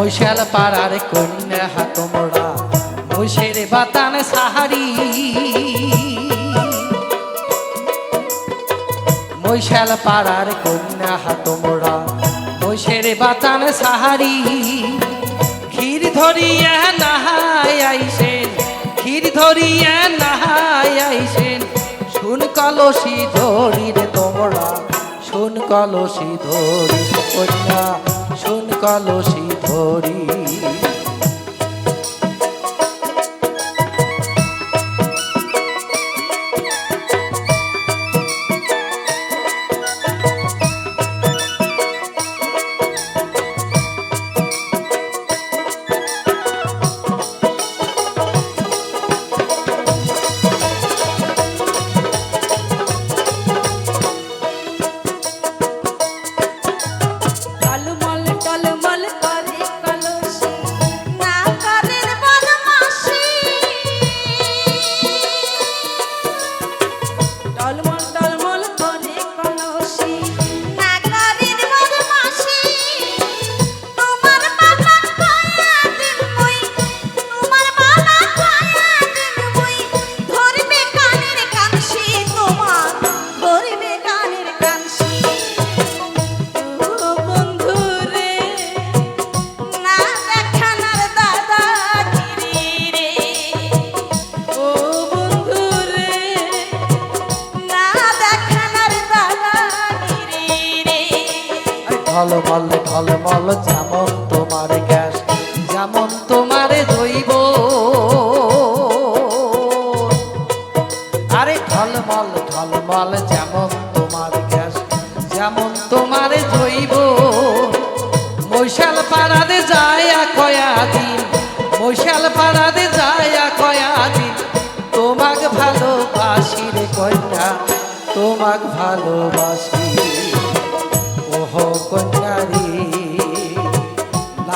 বৈশাল পাড়ার কন্যা তোমরা বৈশের বাতান সাহারি। বৈশাল পাড়ার কন্যা তোমরা বৈশের বাতান সাহারি। ক্ষীর ধরিয়া নাহাই আইসেন, ক্ষীর ধরিয়া নাহাই আইসেন, শুন কলসি ধরি রে তোমরা, শুন কলসি ধরি কন্যা, শুন কলসি ধরি ঢলমল ঢলমল যেমন তোমার গ্যাস, যেমন তোমার জৈব আরে ঢলমল ঢলমল যেমন তোমার গ্যাস, যেমন তোমার জৈব মৈশাল পাড়াতে যায় কয়া দিন মৈশাল পাড়াতে যায় কয়া দিন তোমাক ভালোবাসি রে কন্যা, তোমাক ভালোবাসি।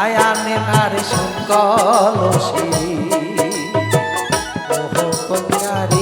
লায়ানে নারে শুকলসি ওহ কন্যারি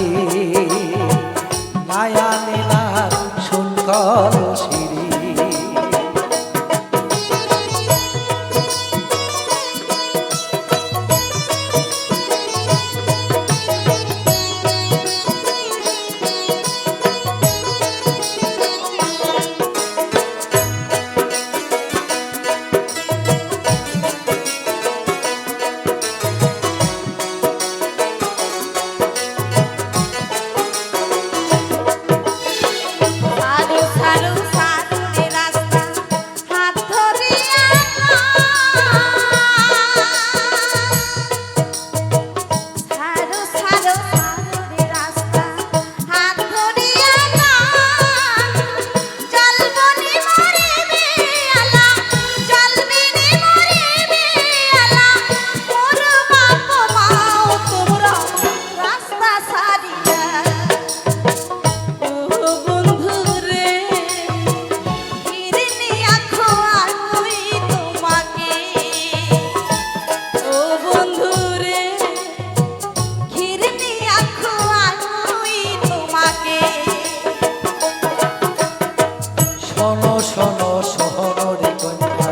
শোনো শোনো শহরে কন্যা।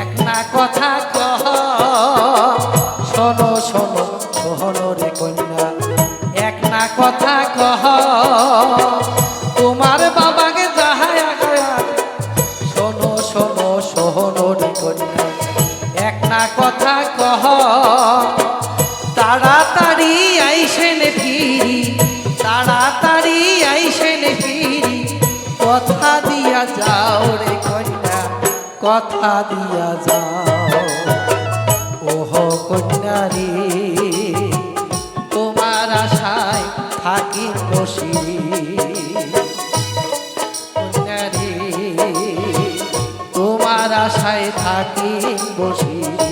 এক না কথা কহ, শোনো শোনো শহরে কন্যা। এক না কথা কহ, তোমার বাবাকে যাহায়া গয়া শোনো শোনো শহরে কন্যা। এক না কথা কহ, তাড়াতাড়ি আইসেন ফিরি। তাড়াতাড়ি আইসেন ফিরি। কথা যাও রে কন্যা, কথা দিয়া যাও। ওহ কন্যা রে, তোমার আশায় থাকি বসি। কন্যারে তোমার আশায় থাকি বসি।